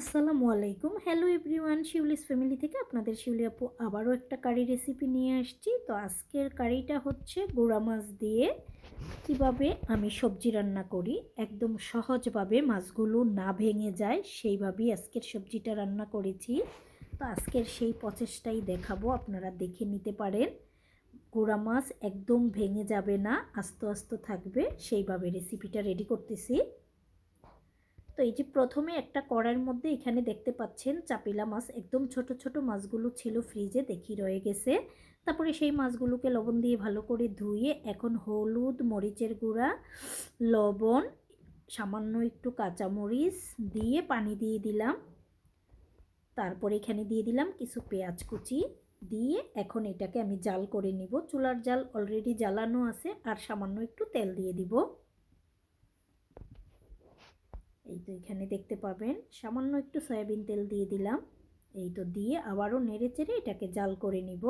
আসসালামু আলাইকুম। Hello everyone Shiuli's family থেকে আপনাদের শিউলি আপু আবারও একটা কারি রেসিপি নিয়ে আসছি। তো আজকের কারিটা হচ্ছে গোড়া মাছ দিয়ে কীভাবে আমি সবজি রান্না করি, একদম সহজভাবে মাছগুলো না ভেঙে যায়, সেইভাবেই আজকের সবজিটা রান্না করেছি। তো আজকের সেই প্রচেষ্টাই দেখাবো, আপনারা দেখে নিতে পারেন। গোড়া মাছ একদম ভেঙে যাবে না, আস্তে আস্তে থাকবে, সেইভাবে রেসিপিটা রেডি করতেছি। তো এই যে প্রথমে একটা কড়াইয়ের মধ্যে এখানে দেখতে পাচ্ছেন চাপিলা মাছ, একদম ছোট ছোট মাছগুলো ছিল ফ্রিজে, দেখি রয়ে গেছে। তারপরে সেই মাছগুলোকে লবণ দিয়ে ভালো করে ধুয়ে এখন হলুদ, মরিচের গুঁড়া, লবণ, সামান্য একটু কাঁচামরিচ দিয়ে পানি দিয়ে দিলাম। তারপরে এখানে দিয়ে দিলাম কিছু পেঁয়াজ কুচি দিয়ে এখন এটাকে আমি জাল করে নিব। চুলার জাল অলরেডি জ্বালানো আছে, আর সামান্য একটু তেল দিয়ে দিব। এই তো এখানে দেখতে পাবেন, সামান্য একটু সয়াবিন তেল দিয়ে দিলাম। এই তো দিয়ে আবারও নেড়ে চেড়ে এটাকে জাল করে নিব।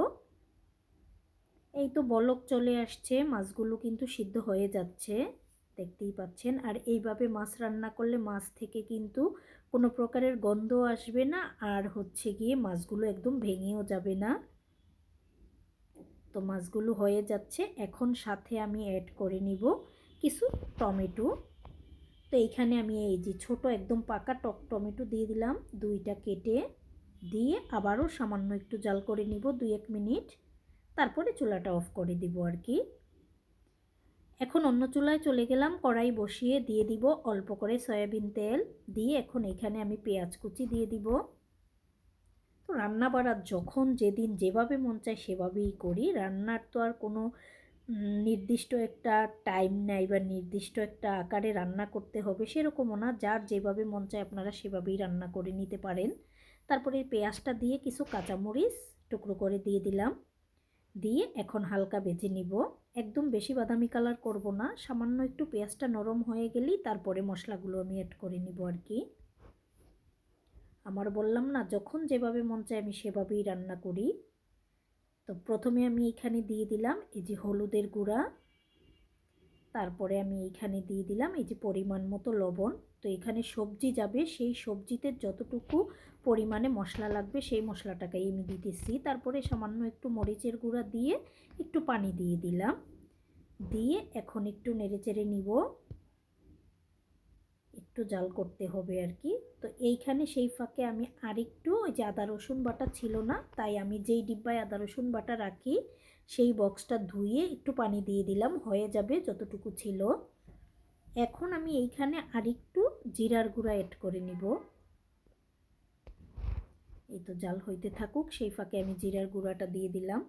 এই তো বলক চলে আসছে, মাছগুলো কিন্তু সিদ্ধ হয়ে যাচ্ছে, দেখতেই পাচ্ছেন। আর এইভাবে মাছ রান্না করলে মাছ থেকে কিন্তু কোনো প্রকারের গন্ধ আসবে না, আর হচ্ছে গিয়ে মাছগুলো একদম ভেঙেও যাবে না। তো মাছগুলো হয়ে যাচ্ছে, এখন সাথে আমি অ্যাড করে নিব কিছু টমেটো। তো এইখানে আমি এই যে ছোট একদম পাকা টক টমেটো দিয়ে দিলাম, দুইটা কেটে দিয়ে আবারও সামান্য একটু জাল করে নিব দুই এক মিনিট। তারপরে চুলাটা অফ করে দিব আর কি। এখন অন্য চুলায় চলে গেলাম, কড়াই বসিয়ে দিয়ে দিব অল্প করে সয়াবিন তেল, দিয়ে এখন এখানে আমি পেঁয়াজ কুচি দিয়ে দিব। তো রান্না বাড়ার যখন যেদিন যেভাবে মন চায় সেভাবেই করি, রান্নার তো আর কোনো নির্দিষ্ট একটা টাইম নাই বা নির্দিষ্ট একটা আকারে রান্না করতে হবে সেরকমও না। যার যেভাবে মন চায় আপনারা সেভাবেই রান্না করে নিতে পারেন। তারপরে পেঁয়াজটা দিয়ে কিছু কাঁচামরিচ টুকরো করে দিয়ে দিলাম। দিয়ে এখন হালকা বেজে নিব। একদম বেশি বাদামি কালার করব না। সামান্য একটু পেঁয়াজটা নরম হয়ে গেলেই তারপরে মশলাগুলো আমি অ্যাড করে নিব আর কি আমার বললাম না, যখন যেভাবে মন চায় আমি সেভাবেই রান্না করি। তো প্রথমে আমি এখানে দিয়ে দিলাম এই যে হলুদের গুঁড়া। তারপরে আমি এইখানে দিয়ে দিলাম এই যে পরিমাণ মতো লবণ। তো এখানে সবজি যাবে, সেই সবজিতে যতটুকু পরিমাণে মশলা লাগবে সেই মশলাটাকেই আমি দিতেছি। তারপরে সামান্য একটু মরিচের গুঁড়া দিয়ে একটু পানি দিয়ে দিলাম। দিয়ে এখন একটু নেড়ে চেড়ে নিব। একটু জাল করতে হবে আর কি তো এইখানে সেই ফাঁকে আমি আরেকটু ওই যে আদা, রসুন বাটা ছিল না, তাই আমি যেই ডিব্বায় আদা, রসুন বাটা রাখি, সেই বক্সটা ধুয়ে একটু পানি দিয়ে দিলাম, হয়ে যাবে যতটুকু ছিল। এখন আমি এইখানে আরেকটু জিরার গুঁড়া অ্যাড করে নিব। এই তো জাল হইতে থাকুক, সেই ফাঁকে আমি জিরার গুঁড়াটা দিয়ে দিলাম।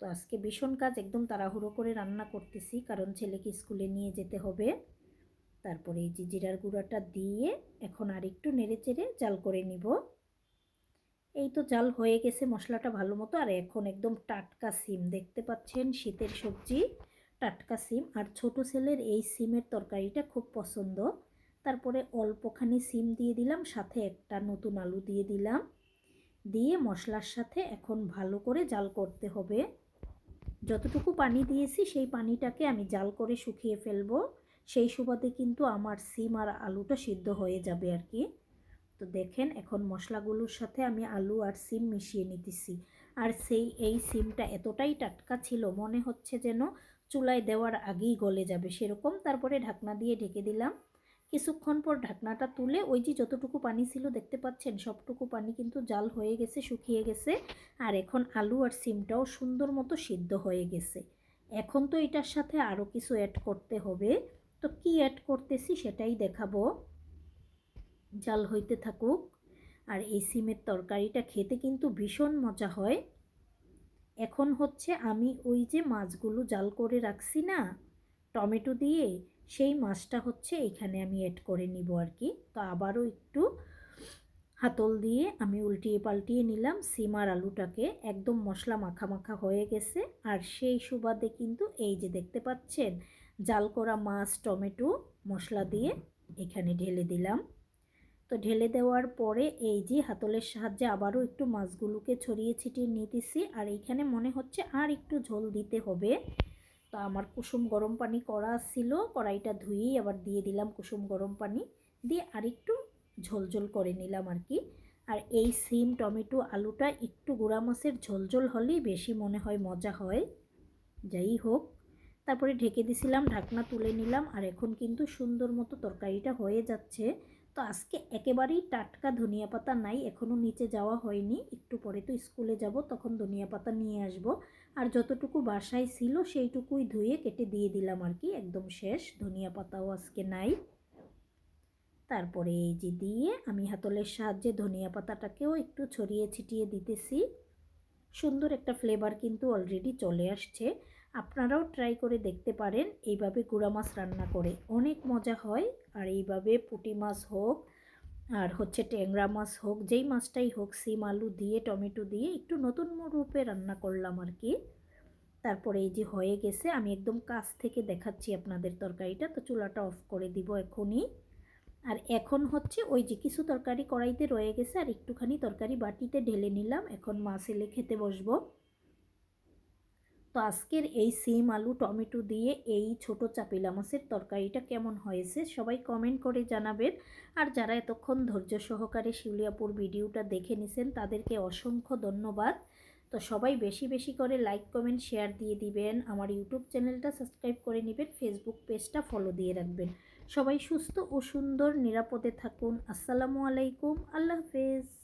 তো আজকে ভীষণ কাজ, একদম তাড়াহুড়ো করে রান্না করতেছি, কারণ ছেলেকে স্কুলে নিয়ে যেতে হবে। তারপরে এই যে জিরার গুঁড়াটা দিয়ে এখন আর একটু নেড়ে চেড়ে জাল করে নিব। এই তো জাল হয়ে গেছে মশলাটা ভালো মতো। আর এখন একদম টাটকা সিম, দেখতে পাচ্ছেন শীতের সবজি, টাটকা সিম। আর ছোট ছেলের এই সিমের তরকারিটা খুব পছন্দ। তারপরে অল্পখানি সিম দিয়ে দিলাম, সাথে একটা নতুন আলু দিয়ে দিলাম। দিয়ে মশলার সাথে এখন ভালো করে জাল করতে হবে। যতটুকু পানি দিয়েছি সেই পানিটাকে আমি জাল করে শুকিয়ে ফেলব। সেই সুবাদে কিন্তু আমার সিম আর আলুটা সিদ্ধ হয়ে যাবে আর কি। তো দেখেন, এখন মশলাগুলোর সাথে আমি আলু আর সিম মিশিয়ে নিতেছি। আর সেই, এই সিমটা এতটাই টাটকা ছিল, মনে হচ্ছে যেন চুলায় দেওয়ার আগেই গলে যাবে। সেরকম তারপরে ঢাকনা দিয়ে ঢেকে দিলাম। কিছুক্ষণ পর ঢাকনাটা তুলে ওই যে যতটুকু পানি ছিল, দেখতে পাচ্ছেন, সবটুকু পানি কিন্তু জাল হয়ে গেছে, শুকিয়ে গেছে। আর এখন আলু আর সিমটাও সুন্দর মতো সিদ্ধ হয়ে গেছে। এখন তো এটার সাথে আরও কিছু অ্যাড করতে হবে। তো কি অ্যাড করতেছি সেটাই দেখাবো। জাল হইতে থাকুক। আর এই সিমের তরকারিটা খেতে কিন্তু ভীষণ মজা হয়। এখন হচ্ছে আমি ওই যে মাছগুলো জাল করে রাখছি না, টমেটো দিয়ে, সেই মাছটা হচ্ছে এখানে আমি অ্যাড করে নিব আর কি। তো আবারও একটু হাতল দিয়ে আমি উল্টিয়ে পাল্টিয়ে নিলাম সিম আর আলুটাকে। একদম মশলা মাখা মাখা হয়ে গেছে। আর সেই সুবাদে কিন্তু এই যে দেখতে পাচ্ছেন জাল করা মাছ, টমেটো, মশলা দিয়ে এখানে ঢেলে দিলাম। তো ঢেলে দেওয়ার পরে এই যে হাতলের সাহায্যে আবারও একটু মাছগুলোকে ছড়িয়ে ছিটিয়ে নিতেছি। আর এইখানে মনে হচ্ছে আর একটু ঝোল দিতে হবে। তো আমার কুসুম গরম পানি করা ছিল, কড়াইটা ধুয়েই আবার দিয়ে দিলাম কুসুম গরম পানি। দিয়ে আর আরেকটু ঝোলঝোল করে নিলাম আর কি। আর এই সিম, টমেটো, আলুটা একটু গুঁড়া মাছের ঝোলঝোল হলেই বেশি মনে হয় মজা হয়। যাই হোক তারপরে ঢেকে দিছিলাম, ঢাকনা তুলে নিলাম আর এখন কিন্তু সুন্দর মতো তরকারিটা হয়ে যাচ্ছে। তো আজকে একেবারেই টাটকা ধনিয়া পাতা নাই এখনও নিচে যাওয়া হয়নি। একটু পরে তো স্কুলে যাব, তখন ধনিয়া পাতা নিয়ে আসব। আর যতটুকু বাসায় ছিল সেইটুকুই ধুয়ে কেটে দিয়ে দিলাম আর কি, একদম শেষ। ধনিয়া পাতাও আজকে নাই। তারপরে এই যে দিয়ে আমি হাতলের সাহায্যে ধনিয়া পাতাটাকেও একটু ছড়িয়ে ছিটিয়ে দিতেছি। সুন্দর একটা ফ্লেভার কিন্তু অলরেডি চলে আসছে। আপনারাও ট্রাই করে দেখতে পারেন এইভাবে গুঁড়া মাছ রান্না করে। অনেক মজা হয় আর এইভাবে পুঁটি মাছ হোক আর হচ্ছে ট্যাংরা মাছ হোক, যেই মাছটাই হোক, সিম, আলু দিয়ে, টমেটো দিয়ে একটু নতুন রূপে রান্না করলাম আর কি তারপরে এই যে হয়ে গেছে, আমি একদম কাছ থেকে দেখাচ্ছি আপনাদের তরকারিটা। তো চুলাটা অফ করে দিব এখনই। আর এখন হচ্ছে ওই যে কিছু তরকারি কড়াইতে রয়ে গেছে, আর একটুখানি তরকারি বাটিতে ঢেলে নিলাম। এখন মাছ এলে খেতে বসবো। তো আজকের এই সিম, আলু, টমেটো দিয়ে এই ছোট চাপিলা মাছের তরকারিটা কেমন হয়েছে সবাই কমেন্ট করে জানাবেন। আর যারা এতক্ষণ ধৈর্য সহকারে শিউলিয়াপুর ভিডিওটা দেখে নিছেন, তাদেরকে অসংখ্য ধন্যবাদ। তো সবাই বেশি বেশি করে লাইক কমেন্ট শেয়ার দিয়ে দিবেন। আমার ইউটিউব চ্যানেলটা সাবস্ক্রাইব করে নেবেন ফেসবুক পেজটা ফলো দিয়ে রাখবেন। সবাই সুস্থ ও সুন্দর নিরাপদে থাকুন। আসসালামু আলাইকুম। আল্লাহ হাফেজ।